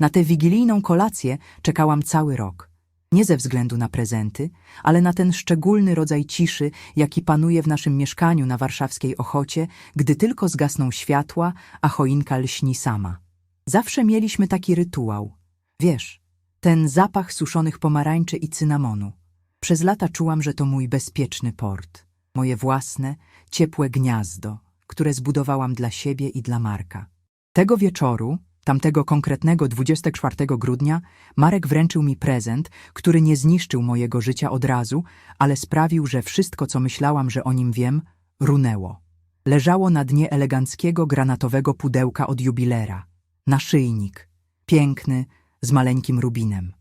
Na tę wigilijną kolację czekałam cały rok. Nie ze względu na prezenty, ale na ten szczególny rodzaj ciszy, jaki panuje w naszym mieszkaniu na warszawskiej Ochocie, gdy tylko zgasną światła, a choinka lśni sama. Zawsze mieliśmy taki rytuał. Wiesz, ten zapach suszonych pomarańczy i cynamonu. Przez lata czułam, że to mój bezpieczny port. Moje własne, ciepłe gniazdo, które zbudowałam dla siebie i dla Marka. Tego wieczoru, tamtego konkretnego 24 grudnia, Marek wręczył mi prezent, który nie zniszczył mojego życia od razu, ale sprawił, że wszystko, co myślałam, że o nim wiem, runęło. Leżało na dnie eleganckiego granatowego pudełka od jubilera. Naszyjnik. Piękny, z maleńkim rubinem.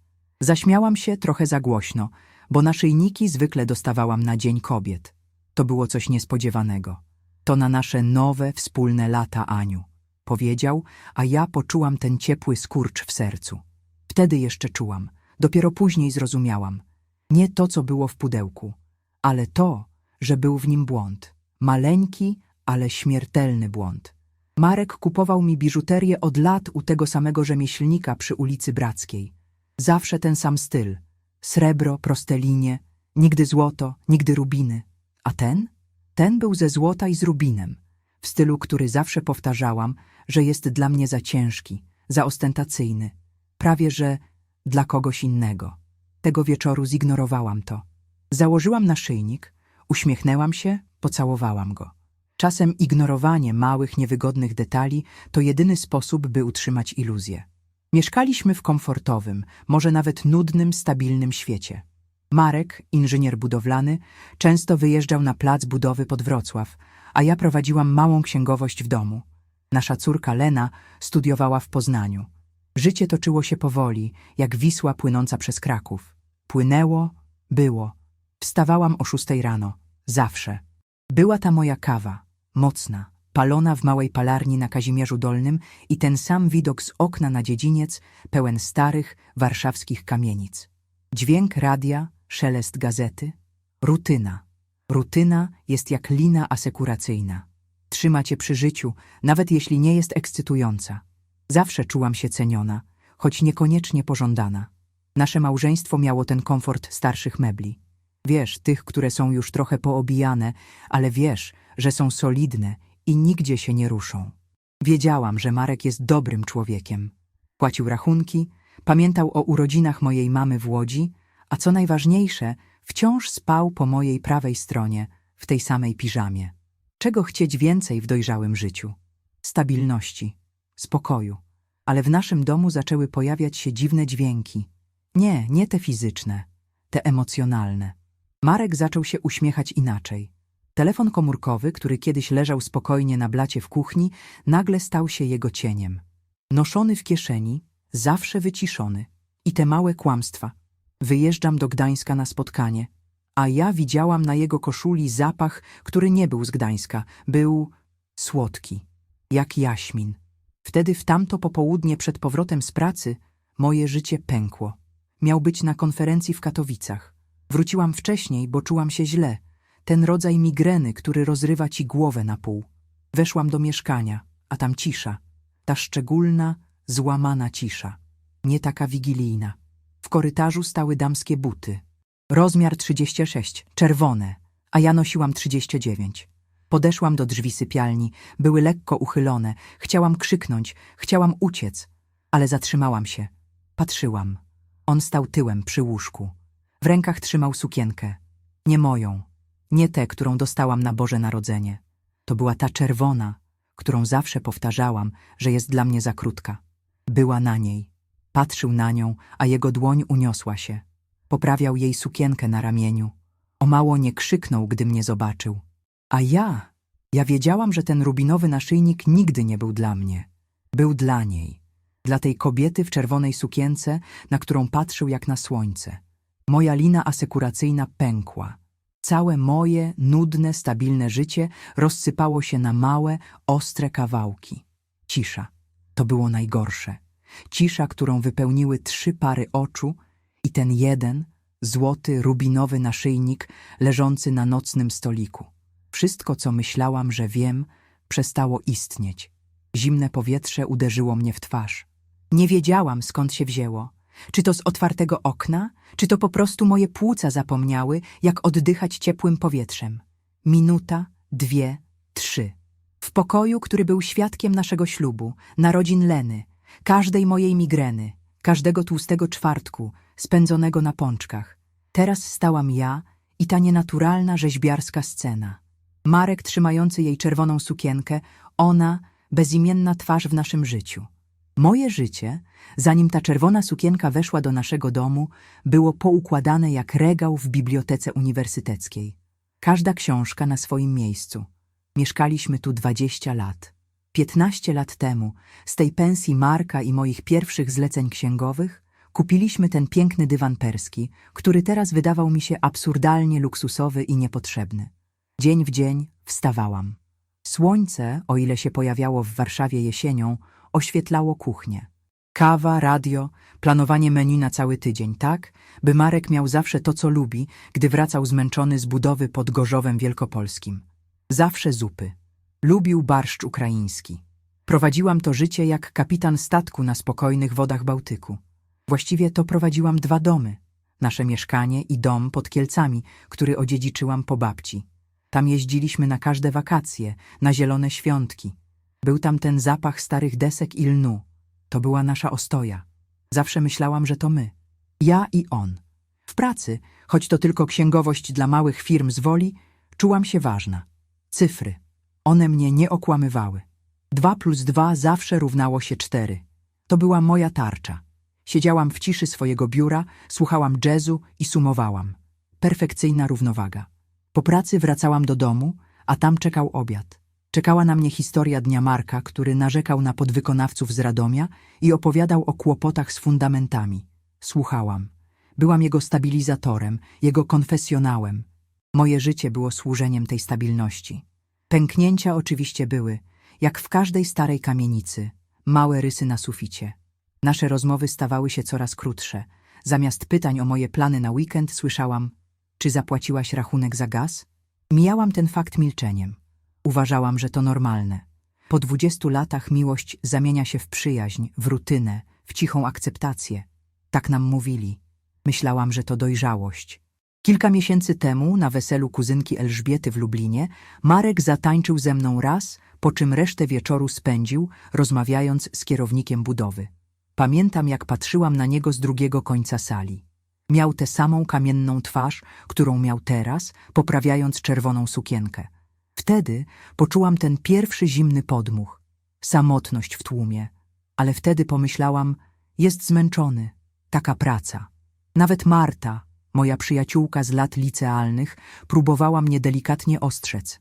Zaśmiałam się trochę za głośno, bo naszyjniki zwykle dostawałam na Dzień Kobiet. To było coś niespodziewanego. To na nasze nowe, wspólne lata, Aniu. Powiedział, a ja poczułam ten ciepły skurcz w sercu. Wtedy jeszcze czułam, dopiero później zrozumiałam. Nie to, co było w pudełku, ale to, że był w nim błąd. Maleńki, ale śmiertelny błąd. Marek kupował mi biżuterię od lat u tego samego rzemieślnika przy ulicy Brackiej. Zawsze ten sam styl. Srebro, proste linie, nigdy złoto, nigdy rubiny. A ten? Ten był ze złota i z rubinem. W stylu, który zawsze powtarzałam, że jest dla mnie za ciężki, za ostentacyjny. Prawie, że dla kogoś innego. Tego wieczoru zignorowałam to. Założyłam naszyjnik, uśmiechnęłam się, pocałowałam go. Czasem ignorowanie małych, niewygodnych detali to jedyny sposób, by utrzymać iluzję. Mieszkaliśmy w komfortowym, może nawet nudnym, stabilnym świecie. Marek, inżynier budowlany, często wyjeżdżał na plac budowy pod Wrocław, a ja prowadziłam małą księgowość w domu. Nasza córka Lena studiowała w Poznaniu. Życie toczyło się powoli, jak Wisła płynąca przez Kraków. Płynęło, było. Wstawałam o szóstej rano, zawsze. Była ta moja kawa, mocna, palona w małej palarni na Kazimierzu Dolnym i ten sam widok z okna na dziedziniec, pełen starych, warszawskich kamienic. Dźwięk radia, szelest gazety, rutyna. Rutyna jest jak lina asekuracyjna. Trzyma cię przy życiu, nawet jeśli nie jest ekscytująca. Zawsze czułam się ceniona, choć niekoniecznie pożądana. Nasze małżeństwo miało ten komfort starszych mebli. Wiesz, tych, które są już trochę poobijane, ale wiesz, że są solidne i nigdzie się nie ruszą. Wiedziałam, że Marek jest dobrym człowiekiem. Płacił rachunki, pamiętał o urodzinach mojej mamy w Łodzi, a co najważniejsze, wciąż spał po mojej prawej stronie, w tej samej piżamie. Czego chcieć więcej w dojrzałym życiu? Stabilności, spokoju. Ale w naszym domu zaczęły pojawiać się dziwne dźwięki. Nie, nie te fizyczne, te emocjonalne. Marek zaczął się uśmiechać inaczej. Telefon komórkowy, który kiedyś leżał spokojnie na blacie w kuchni, nagle stał się jego cieniem. Noszony w kieszeni, zawsze wyciszony. I te małe kłamstwa. Wyjeżdżam do Gdańska na spotkanie, a ja widziałam na jego koszuli zapach, który nie był z Gdańska, był słodki, jak jaśmin. Wtedy w tamto popołudnie przed powrotem z pracy moje życie pękło. Miał być na konferencji w Katowicach. Wróciłam wcześniej, bo czułam się źle. Ten rodzaj migreny, który rozrywa ci głowę na pół. Weszłam do mieszkania, a tam cisza. Ta szczególna, złamana cisza. Nie taka wigilijna. W korytarzu stały damskie buty. Rozmiar 36, czerwone, a ja nosiłam 39. Podeszłam do drzwi sypialni, były lekko uchylone. Chciałam krzyknąć, chciałam uciec, ale zatrzymałam się. Patrzyłam. On stał tyłem przy łóżku. W rękach trzymał sukienkę. Nie moją. Nie tę, którą dostałam na Boże Narodzenie. To była ta czerwona, którą zawsze powtarzałam, że jest dla mnie za krótka. Była na niej. Patrzył na nią, a jego dłoń uniosła się. Poprawiał jej sukienkę na ramieniu. O mało nie krzyknął, gdy mnie zobaczył. A ja, ja wiedziałam, że ten rubinowy naszyjnik nigdy nie był dla mnie. Był dla niej. Dla tej kobiety w czerwonej sukience, na którą patrzył jak na słońce. Moja lina asekuracyjna pękła. Całe moje, nudne, stabilne życie rozsypało się na małe, ostre kawałki. Cisza. To było najgorsze. Cisza, którą wypełniły trzy pary oczu i ten jeden, złoty, rubinowy naszyjnik leżący na nocnym stoliku. Wszystko, co myślałam, że wiem, przestało istnieć. Zimne powietrze uderzyło mnie w twarz. Nie wiedziałam, skąd się wzięło. Czy to z otwartego okna, czy to po prostu moje płuca zapomniały, jak oddychać ciepłym powietrzem. Minuta, dwie, trzy. W pokoju, który był świadkiem naszego ślubu, narodzin Leny, każdej mojej migreny, każdego tłustego czwartku, spędzonego na pączkach. Teraz stałam ja i ta nienaturalna rzeźbiarska scena. Marek trzymający jej czerwoną sukienkę, ona, bezimienna twarz w naszym życiu. Moje życie, zanim ta czerwona sukienka weszła do naszego domu, było poukładane jak regał w bibliotece uniwersyteckiej. Każda książka na swoim miejscu. Mieszkaliśmy tu 20 lat. 15 lat temu, z tej pensji Marka i moich pierwszych zleceń księgowych, kupiliśmy ten piękny dywan perski, który teraz wydawał mi się absurdalnie luksusowy i niepotrzebny. Dzień w dzień wstawałam. Słońce, o ile się pojawiało w Warszawie jesienią, oświetlało kuchnię. Kawa, radio, planowanie menu na cały tydzień, tak, by Marek miał zawsze to, co lubi, gdy wracał zmęczony z budowy pod Gorzowem Wielkopolskim. Zawsze zupy. Lubił barszcz ukraiński. Prowadziłam to życie jak kapitan statku na spokojnych wodach Bałtyku. Właściwie to prowadziłam dwa domy. Nasze mieszkanie i dom pod Kielcami, który odziedziczyłam po babci. Tam jeździliśmy na każde wakacje, na zielone świątki. Był tam ten zapach starych desek i lnu. To była nasza ostoja. Zawsze myślałam, że to my. Ja i on. W pracy, choć to tylko księgowość dla małych firm z woli, czułam się ważna. Cyfry. One mnie nie okłamywały. Dwa plus dwa zawsze równało się cztery. To była moja tarcza. Siedziałam w ciszy swojego biura, słuchałam jazzu i sumowałam. Perfekcyjna równowaga. Po pracy wracałam do domu, a tam czekał obiad. Czekała na mnie historia dnia Marka, który narzekał na podwykonawców z Radomia i opowiadał o kłopotach z fundamentami. Słuchałam. Byłam jego stabilizatorem, jego konfesjonałem. Moje życie było służeniem tej stabilności. Pęknięcia oczywiście były, jak w każdej starej kamienicy, małe rysy na suficie. Nasze rozmowy stawały się coraz krótsze. Zamiast pytań o moje plany na weekend słyszałam, czy zapłaciłaś rachunek za gaz? Mijałam ten fakt milczeniem. Uważałam, że to normalne. Po dwudziestu latach miłość zamienia się w przyjaźń, w rutynę, w cichą akceptację. Tak nam mówili. Myślałam, że to dojrzałość. Kilka miesięcy temu, na weselu kuzynki Elżbiety w Lublinie, Marek zatańczył ze mną raz, po czym resztę wieczoru spędził, rozmawiając z kierownikiem budowy. Pamiętam, jak patrzyłam na niego z drugiego końca sali. Miał tę samą kamienną twarz, którą miał teraz, poprawiając czerwoną sukienkę. Wtedy poczułam ten pierwszy zimny podmuch, samotność w tłumie, ale wtedy pomyślałam, jest zmęczony, taka praca. Nawet Marta, moja przyjaciółka z lat licealnych, próbowała mnie delikatnie ostrzec.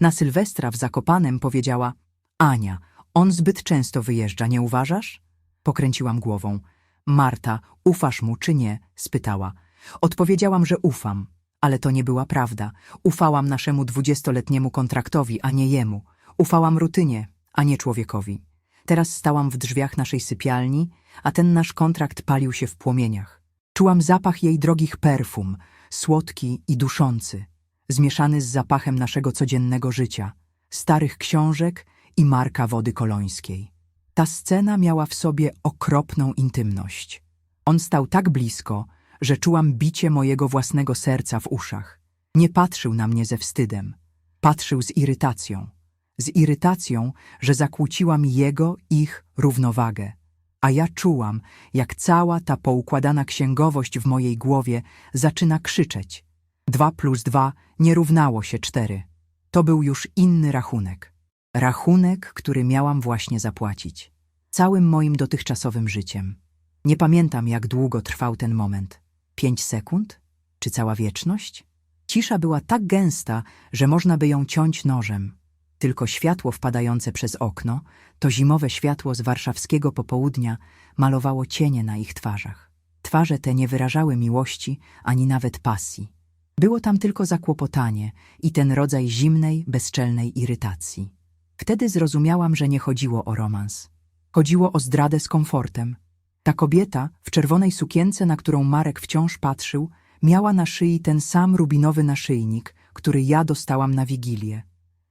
Na Sylwestra w Zakopanem powiedziała, Ania, on zbyt często wyjeżdża, nie uważasz? Pokręciłam głową. Marta, ufasz mu czy nie? spytała. Odpowiedziałam, że ufam, ale to nie była prawda. Ufałam naszemu dwudziestoletniemu kontraktowi, a nie jemu. Ufałam rutynie, a nie człowiekowi. Teraz stałam w drzwiach naszej sypialni, a ten nasz kontrakt palił się w płomieniach. Czułam zapach jej drogich perfum, słodki i duszący, zmieszany z zapachem naszego codziennego życia, starych książek i marka wody kolońskiej. Ta scena miała w sobie okropną intymność. On stał tak blisko, że czułam bicie mojego własnego serca w uszach. Nie patrzył na mnie ze wstydem. Patrzył z irytacją. Z irytacją, że zakłóciłam jego, ich równowagę. A ja czułam, jak cała ta poukładana księgowość w mojej głowie zaczyna krzyczeć. Dwa plus dwa nie równało się cztery. To był już inny rachunek. Rachunek, który miałam właśnie zapłacić. Całym moim dotychczasowym życiem. Nie pamiętam, jak długo trwał ten moment. Pięć sekund? Czy cała wieczność? Cisza była tak gęsta, że można by ją ciąć nożem. Tylko światło wpadające przez okno, to zimowe światło z warszawskiego popołudnia, malowało cienie na ich twarzach. Twarze te nie wyrażały miłości ani nawet pasji. Było tam tylko zakłopotanie i ten rodzaj zimnej, bezczelnej irytacji. Wtedy zrozumiałam, że nie chodziło o romans. Chodziło o zdradę z komfortem. Ta kobieta, w czerwonej sukience, na którą Marek wciąż patrzył, miała na szyi ten sam rubinowy naszyjnik, który ja dostałam na Wigilię.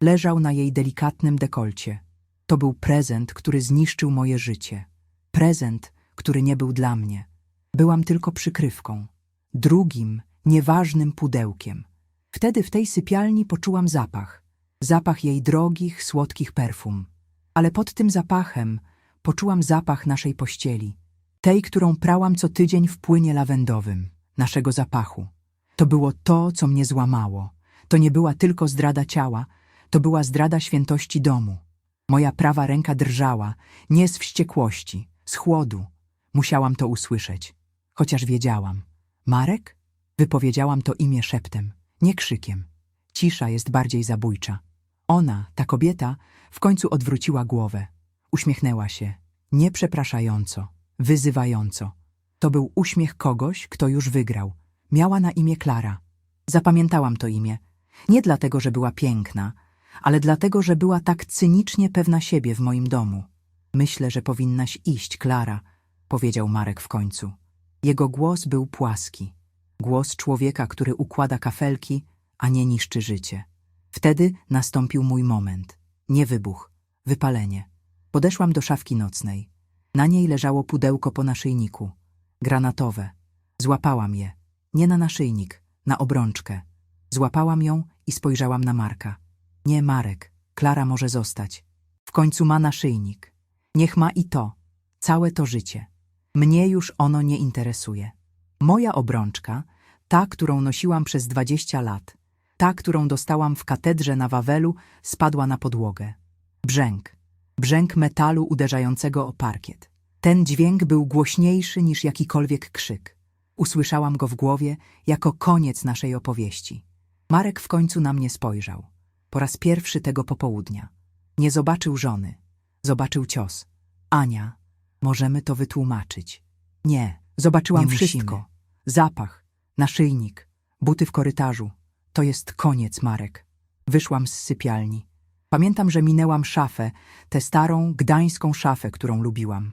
Leżał na jej delikatnym dekolcie. To był prezent, który zniszczył moje życie. Prezent, który nie był dla mnie. Byłam tylko przykrywką. Drugim, nieważnym pudełkiem. Wtedy w tej sypialni poczułam zapach. Zapach jej drogich, słodkich perfum. Ale pod tym zapachem poczułam zapach naszej pościeli. Tej, którą prałam co tydzień w płynie lawendowym. Naszego zapachu. To było to, co mnie złamało. To nie była tylko zdrada ciała, to była zdrada świętości domu. Moja prawa ręka drżała, nie z wściekłości, z chłodu. Musiałam to usłyszeć, chociaż wiedziałam. Marek? Wypowiedziałam to imię szeptem, nie krzykiem. Cisza jest bardziej zabójcza. Ona, ta kobieta, w końcu odwróciła głowę. Uśmiechnęła się, nie przepraszająco, wyzywająco. To był uśmiech kogoś, kto już wygrał. Miała na imię Klara. Zapamiętałam to imię. Nie dlatego, że była piękna, ale dlatego, że była tak cynicznie pewna siebie w moim domu. Myślę, że powinnaś iść, Klara, powiedział Marek w końcu. Jego głos był płaski. Głos człowieka, który układa kafelki, a nie niszczy życie. Wtedy nastąpił mój moment. Nie wybuch, wypalenie. Podeszłam do szafki nocnej. Na niej leżało pudełko po naszyjniku. Granatowe. Złapałam je. Nie na naszyjnik, na obrączkę. Złapałam ją i spojrzałam na Marka. Nie, Marek, Klara może zostać. W końcu ma naszyjnik. Niech ma i to, całe to życie. Mnie już ono nie interesuje. Moja obrączka, ta, którą nosiłam przez dwadzieścia lat, ta, którą dostałam w katedrze na Wawelu, spadła na podłogę. Brzęk. Brzęk metalu uderzającego o parkiet. Ten dźwięk był głośniejszy niż jakikolwiek krzyk. Usłyszałam go w głowie jako koniec naszej opowieści. Marek w końcu na mnie spojrzał. Po raz pierwszy tego popołudnia. Nie zobaczył żony. Zobaczył cios. Ania, możemy to wytłumaczyć. Nie, zobaczyłam Nie wszystko. musimy. Zapach, naszyjnik, buty w korytarzu. To jest koniec, Marek. Wyszłam z sypialni. Pamiętam, że minęłam szafę, tę starą, gdańską szafę, którą lubiłam.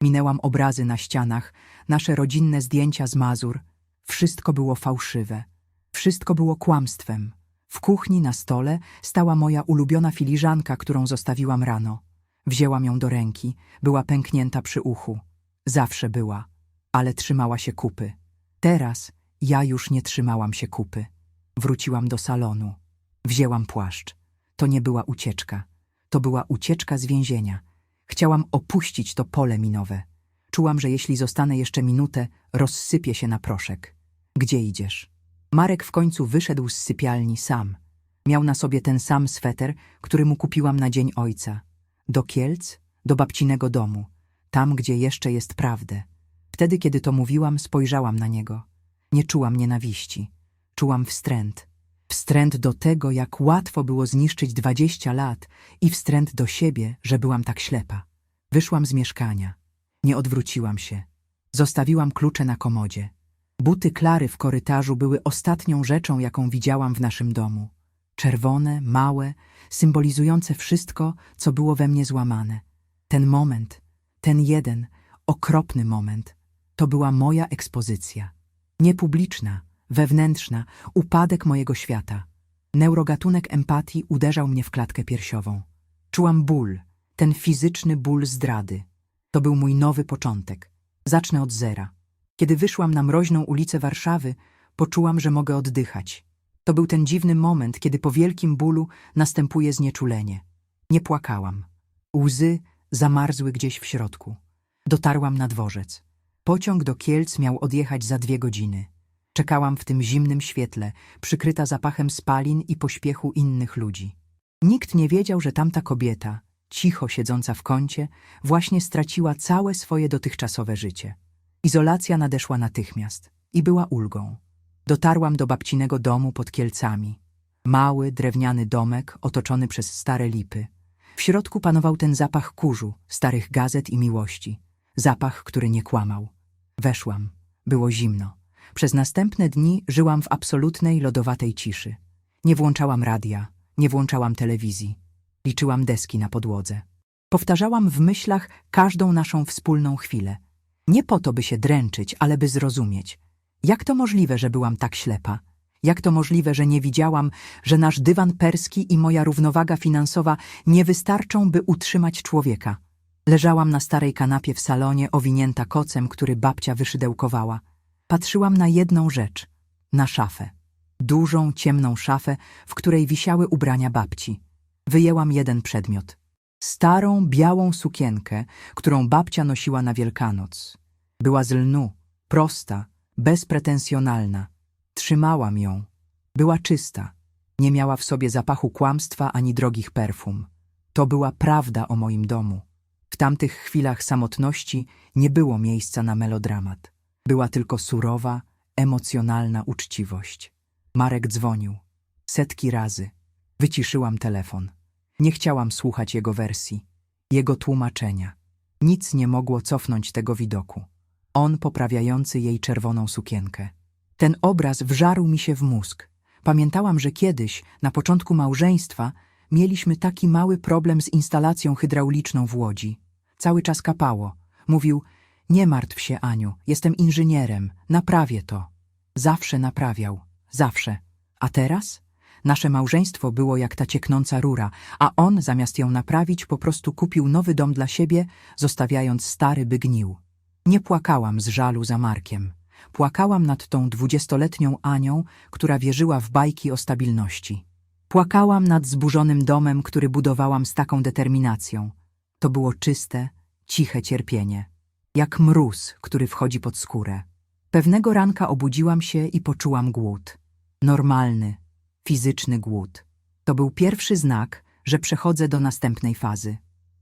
Minęłam obrazy na ścianach, nasze rodzinne zdjęcia z Mazur. Wszystko było fałszywe. Wszystko było kłamstwem. W kuchni na stole stała moja ulubiona filiżanka, którą zostawiłam rano. Wzięłam ją do ręki, była pęknięta przy uchu. Zawsze była, ale trzymała się kupy. Teraz ja już nie trzymałam się kupy. Wróciłam do salonu. Wzięłam płaszcz. To nie była ucieczka. To była ucieczka z więzienia. Chciałam opuścić to pole minowe. Czułam, że jeśli zostanę jeszcze minutę, rozsypię się na proszek. Gdzie idziesz? Marek w końcu wyszedł z sypialni sam. Miał na sobie ten sam sweter, który mu kupiłam na dzień ojca. Do Kielc, do babcinego domu, tam, gdzie jeszcze jest prawdę. Wtedy, kiedy to mówiłam, spojrzałam na niego. Nie czułam nienawiści. Czułam wstręt. Wstręt do tego, jak łatwo było zniszczyć dwadzieścia lat i wstręt do siebie, że byłam tak ślepa. Wyszłam z mieszkania. Nie odwróciłam się. Zostawiłam klucze na komodzie. Buty Klary w korytarzu były ostatnią rzeczą, jaką widziałam w naszym domu. Czerwone, małe, symbolizujące wszystko, co było we mnie złamane. Ten moment, ten jeden, okropny moment, to była moja ekspozycja. Niepubliczna, wewnętrzna, upadek mojego świata. Neurogatunek empatii uderzał mnie w klatkę piersiową. Czułam ból, ten fizyczny ból zdrady. To był mój nowy początek. Zacznę od zera. Kiedy wyszłam na mroźną ulicę Warszawy, poczułam, że mogę oddychać. To był ten dziwny moment, kiedy po wielkim bólu następuje znieczulenie. Nie płakałam. Łzy zamarzły gdzieś w środku. Dotarłam na dworzec. Pociąg do Kielc miał odjechać za dwie godziny. Czekałam w tym zimnym świetle, przykryta zapachem spalin i pośpiechu innych ludzi. Nikt nie wiedział, że tamta kobieta, cicho siedząca w kącie, właśnie straciła całe swoje dotychczasowe życie. Izolacja nadeszła natychmiast i była ulgą. Dotarłam do babcinego domu pod Kielcami. Mały, drewniany domek otoczony przez stare lipy. W środku panował ten zapach kurzu, starych gazet i miłości. Zapach, który nie kłamał. Weszłam. Było zimno. Przez następne dni żyłam w absolutnej, lodowatej ciszy. Nie włączałam radia, nie włączałam telewizji. Liczyłam deski na podłodze. Powtarzałam w myślach każdą naszą wspólną chwilę. Nie po to, by się dręczyć, ale by zrozumieć. Jak to możliwe, że byłam tak ślepa? Jak to możliwe, że nie widziałam, że nasz dywan perski i moja równowaga finansowa nie wystarczą, by utrzymać człowieka? Leżałam na starej kanapie w salonie, owinięta kocem, który babcia wyszydełkowała. Patrzyłam na jedną rzecz na szafę. Dużą, ciemną szafę, w której wisiały ubrania babci. Wyjęłam jeden przedmiot. Starą, białą sukienkę, którą babcia nosiła na Wielkanoc. Była z lnu, prosta, bezpretensjonalna. Trzymałam ją. Była czysta. Nie miała w sobie zapachu kłamstwa ani drogich perfum. To była prawda o moim domu. W tamtych chwilach samotności nie było miejsca na melodramat. Była tylko surowa, emocjonalna uczciwość. Marek dzwonił. Setki razy. Wyciszyłam telefon. Nie chciałam słuchać jego wersji, jego tłumaczenia. Nic nie mogło cofnąć tego widoku. On poprawiający jej czerwoną sukienkę. Ten obraz wżarł mi się w mózg. Pamiętałam, że kiedyś, na początku małżeństwa, mieliśmy taki mały problem z instalacją hydrauliczną w Łodzi. Cały czas kapało. Mówił, nie martw się, Aniu, jestem inżynierem, naprawię to. Zawsze naprawiał, zawsze. A teraz? Nasze małżeństwo było jak ta cieknąca rura, a on, zamiast ją naprawić, po prostu kupił nowy dom dla siebie, zostawiając stary, by gnił. Nie płakałam z żalu za Markiem. Płakałam nad tą dwudziestoletnią Anią, która wierzyła w bajki o stabilności. Płakałam nad zburzonym domem, który budowałam z taką determinacją. To było czyste, ciche cierpienie. Jak mróz, który wchodzi pod skórę. Pewnego ranka obudziłam się i poczułam głód. Normalny, fizyczny głód. To był pierwszy znak, że przechodzę do następnej fazy.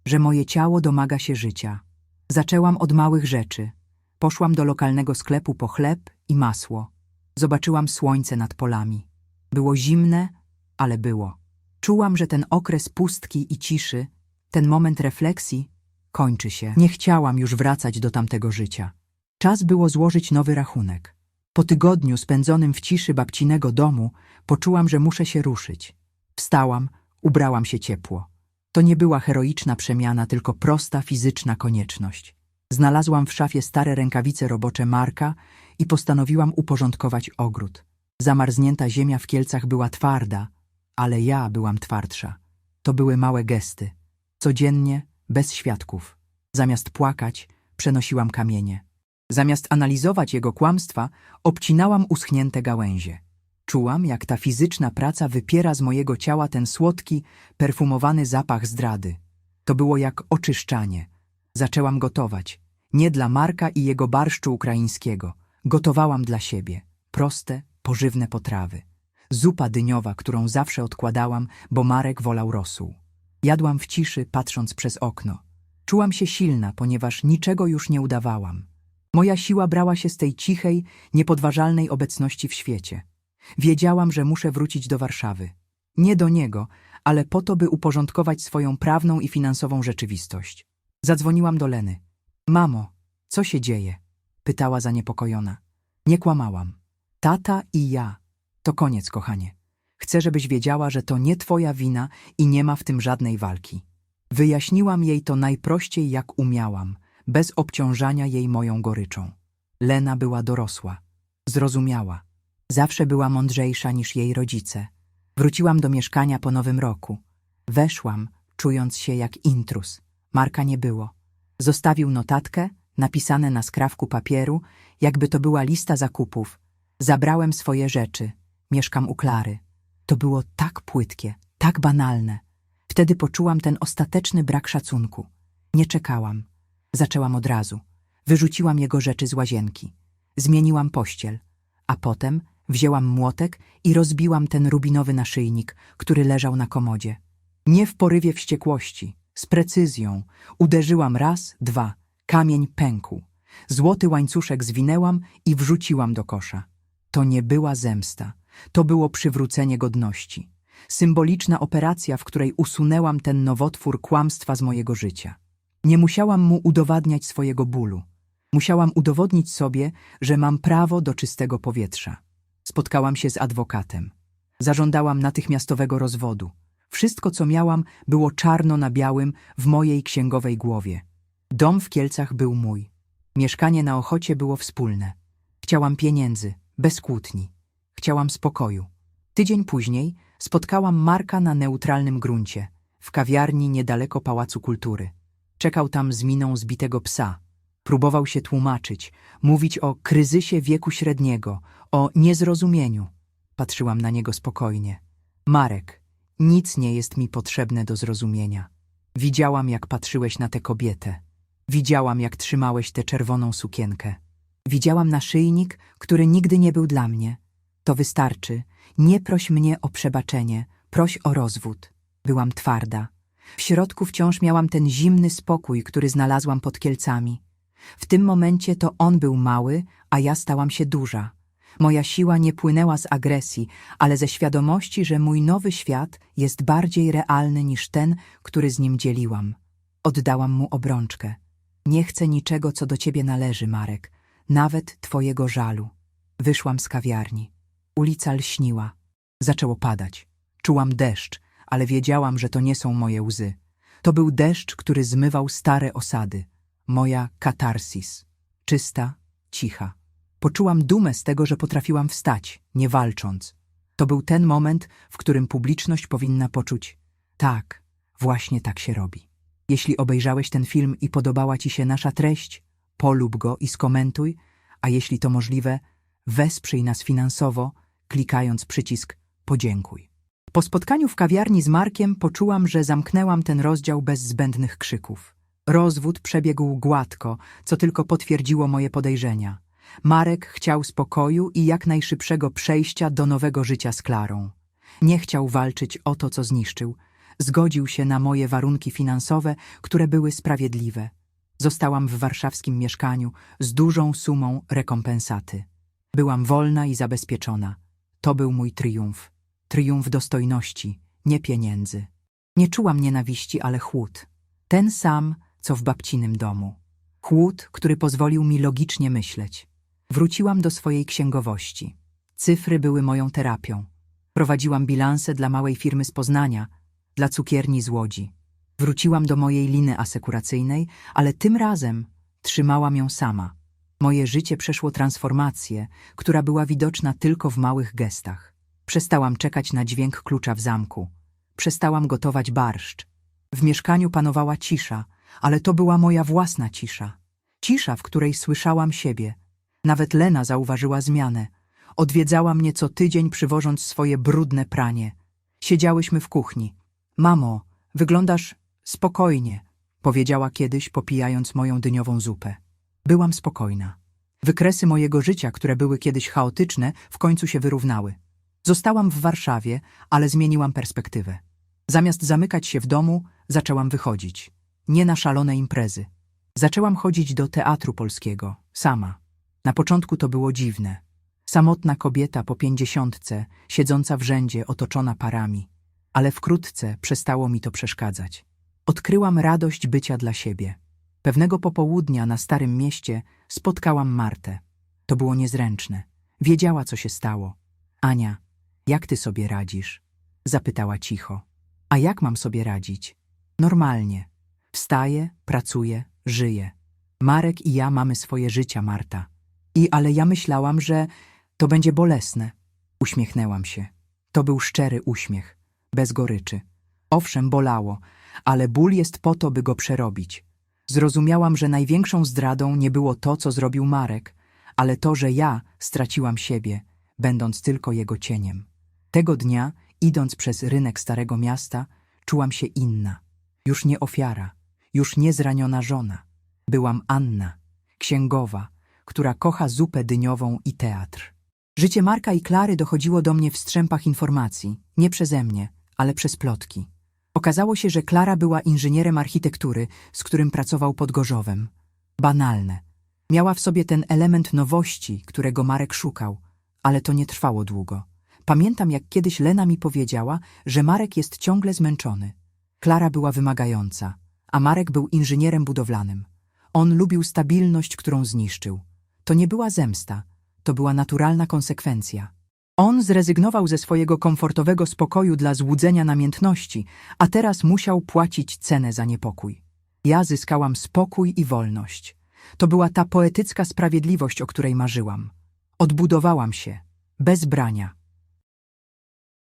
Że moje ciało domaga się życia. Zaczęłam od małych rzeczy. Poszłam do lokalnego sklepu po chleb i masło. Zobaczyłam słońce nad polami. Było zimne, ale było. Czułam, że ten okres pustki i ciszy, ten moment refleksji, kończy się. Nie chciałam już wracać do tamtego życia. Czas było złożyć nowy rachunek. Po tygodniu spędzonym w ciszy babcinego domu poczułam, że muszę się ruszyć. Wstałam, ubrałam się ciepło. To nie była heroiczna przemiana, tylko prosta fizyczna konieczność. Znalazłam w szafie stare rękawice robocze Marka i postanowiłam uporządkować ogród. Zamarznięta ziemia w Kielcach była twarda, ale ja byłam twardsza. To były małe gesty. Codziennie, bez świadków. Zamiast płakać, przenosiłam kamienie. Zamiast analizować jego kłamstwa, obcinałam uschnięte gałęzie. Czułam, jak ta fizyczna praca wypiera z mojego ciała ten słodki, perfumowany zapach zdrady. To było jak oczyszczanie. Zaczęłam gotować. Nie dla Marka i jego barszczu ukraińskiego. Gotowałam dla siebie. Proste, pożywne potrawy. Zupa dyniowa, którą zawsze odkładałam, bo Marek wolał rosół. Jadłam w ciszy, patrząc przez okno. Czułam się silna, ponieważ niczego już nie udawałam. Moja siła brała się z tej cichej, niepodważalnej obecności w świecie. Wiedziałam, że muszę wrócić do Warszawy. Nie do niego, ale po to, by uporządkować swoją prawną i finansową rzeczywistość. Zadzwoniłam do Leny. Mamo, co się dzieje? Pytała zaniepokojona. Nie kłamałam. Tata i ja. To koniec, kochanie. Chcę, żebyś wiedziała, że to nie twoja wina i nie ma w tym żadnej walki. Wyjaśniłam jej to najprościej, jak umiałam, bez obciążania jej moją goryczą. Lena była dorosła. Zrozumiała. Zawsze była mądrzejsza niż jej rodzice. Wróciłam do mieszkania po nowym roku. Weszłam, czując się jak intrus. Marka nie było. Zostawił notatkę, napisane na skrawku papieru, jakby to była lista zakupów. Zabrałem swoje rzeczy. Mieszkam u Klary. To było tak płytkie, tak banalne. Wtedy poczułam ten ostateczny brak szacunku. Nie czekałam. Zaczęłam od razu. Wyrzuciłam jego rzeczy z łazienki. Zmieniłam pościel. A potem wzięłam młotek i rozbiłam ten rubinowy naszyjnik, który leżał na komodzie. Nie w porywie wściekłości, z precyzją. Uderzyłam raz, dwa. Kamień pękł. Złoty łańcuszek zwinęłam i wrzuciłam do kosza. To nie była zemsta. To było przywrócenie godności. Symboliczna operacja, w której usunęłam ten nowotwór kłamstwa z mojego życia. Nie musiałam mu udowadniać swojego bólu. Musiałam udowodnić sobie, że mam prawo do czystego powietrza. Spotkałam się z adwokatem. Zażądałam natychmiastowego rozwodu. Wszystko, co miałam, było czarno na białym w mojej księgowej głowie. Dom w Kielcach był mój. Mieszkanie na Ochocie było wspólne. Chciałam pieniędzy, bez kłótni. Chciałam spokoju. Tydzień później spotkałam Marka na neutralnym gruncie, w kawiarni niedaleko Pałacu Kultury. Czekał tam z miną zbitego psa. Próbował się tłumaczyć, mówić o kryzysie wieku średniego, o niezrozumieniu. Patrzyłam na niego spokojnie. Marek, nic nie jest mi potrzebne do zrozumienia. Widziałam, jak patrzyłeś na tę kobietę. Widziałam, jak trzymałeś tę czerwoną sukienkę. Widziałam naszyjnik, który nigdy nie był dla mnie. To wystarczy. Nie proś mnie o przebaczenie, proś o rozwód. Byłam twarda. W środku wciąż miałam ten zimny spokój, który znalazłam pod Kielcami. W tym momencie to on był mały, a ja stałam się duża. Moja siła nie płynęła z agresji, ale ze świadomości, że mój nowy świat jest bardziej realny niż ten, który z nim dzieliłam. Oddałam mu obrączkę. Nie chcę niczego, co do ciebie należy, Marek, nawet twojego żalu. Wyszłam z kawiarni. Ulica lśniła. Zaczęło padać. Czułam deszcz, ale wiedziałam, że to nie są moje łzy. To był deszcz, który zmywał stare osady. Moja katarsis. Czysta, cicha. Poczułam dumę z tego, że potrafiłam wstać, nie walcząc. To był ten moment, w którym publiczność powinna poczuć tak, właśnie tak się robi. Jeśli obejrzałeś ten film i podobała ci się nasza treść, polub go i skomentuj, a jeśli to możliwe, wesprzyj nas finansowo, klikając przycisk podziękuj. Po spotkaniu w kawiarni z Markiem poczułam, że zamknęłam ten rozdział bez zbędnych krzyków. Rozwód przebiegł gładko, co tylko potwierdziło moje podejrzenia. Marek chciał spokoju i jak najszybszego przejścia do nowego życia z Klarą. Nie chciał walczyć o to, co zniszczył. Zgodził się na moje warunki finansowe, które były sprawiedliwe. Zostałam w warszawskim mieszkaniu z dużą sumą rekompensaty. Byłam wolna i zabezpieczona. To był mój triumf. Triumf dostojności, nie pieniędzy. Nie czułam nienawiści, ale chłód. Ten sam, co w babcinym domu. Chłód, który pozwolił mi logicznie myśleć. Wróciłam do swojej księgowości. Cyfry były moją terapią. Prowadziłam bilanse dla małej firmy z Poznania, dla cukierni z Łodzi. Wróciłam do mojej liny asekuracyjnej, ale tym razem trzymałam ją sama. Moje życie przeszło transformację, która była widoczna tylko w małych gestach. Przestałam czekać na dźwięk klucza w zamku. Przestałam gotować barszcz. W mieszkaniu panowała cisza, ale to była moja własna cisza. Cisza, w której słyszałam siebie. Nawet Lena zauważyła zmianę. Odwiedzała mnie co tydzień, przywożąc swoje brudne pranie. Siedziałyśmy w kuchni. Mamo, wyglądasz spokojnie, powiedziała kiedyś, popijając moją dyniową zupę. Byłam spokojna. Wykresy mojego życia, które były kiedyś chaotyczne, w końcu się wyrównały. Zostałam w Warszawie, ale zmieniłam perspektywę. Zamiast zamykać się w domu, zaczęłam wychodzić. Nie na szalone imprezy. Zaczęłam chodzić do teatru polskiego, sama. Na początku to było dziwne. Samotna kobieta po pięćdziesiątce, siedząca w rzędzie, otoczona parami. Ale wkrótce przestało mi to przeszkadzać. Odkryłam radość bycia dla siebie. Pewnego popołudnia na Starym Mieście spotkałam Martę. To było niezręczne. Wiedziała, co się stało. Ania, jak ty sobie radzisz? Zapytała cicho. A jak mam sobie radzić? Normalnie. Wstaję, pracuję, żyję. Marek i ja mamy swoje życia, Marta. I ale ja myślałam, że to będzie bolesne. Uśmiechnęłam się. To był szczery uśmiech, bez goryczy. Owszem, bolało, ale ból jest po to, by go przerobić. Zrozumiałam, że największą zdradą nie było to, co zrobił Marek, ale to, że ja straciłam siebie, będąc tylko jego cieniem. Tego dnia, idąc przez rynek Starego Miasta, czułam się inna. Już nie ofiara, już nie zraniona żona. Byłam Anna, księgowa, która kocha zupę dyniową i teatr. Życie Marka i Klary dochodziło do mnie w strzępach informacji, nie przeze mnie, ale przez plotki. Okazało się, że Klara była inżynierem architektury, z którym pracował pod Gorzowem. Banalne. Miała w sobie ten element nowości, którego Marek szukał, ale to nie trwało długo. Pamiętam, jak kiedyś Lena mi powiedziała, że Marek jest ciągle zmęczony. Klara była wymagająca, a Marek był inżynierem budowlanym. On lubił stabilność, którą zniszczył. To nie była zemsta, to była naturalna konsekwencja. On zrezygnował ze swojego komfortowego spokoju dla złudzenia namiętności, a teraz musiał płacić cenę za niepokój. Ja zyskałam spokój i wolność. To była ta poetycka sprawiedliwość, o której marzyłam. Odbudowałam się, bez brania.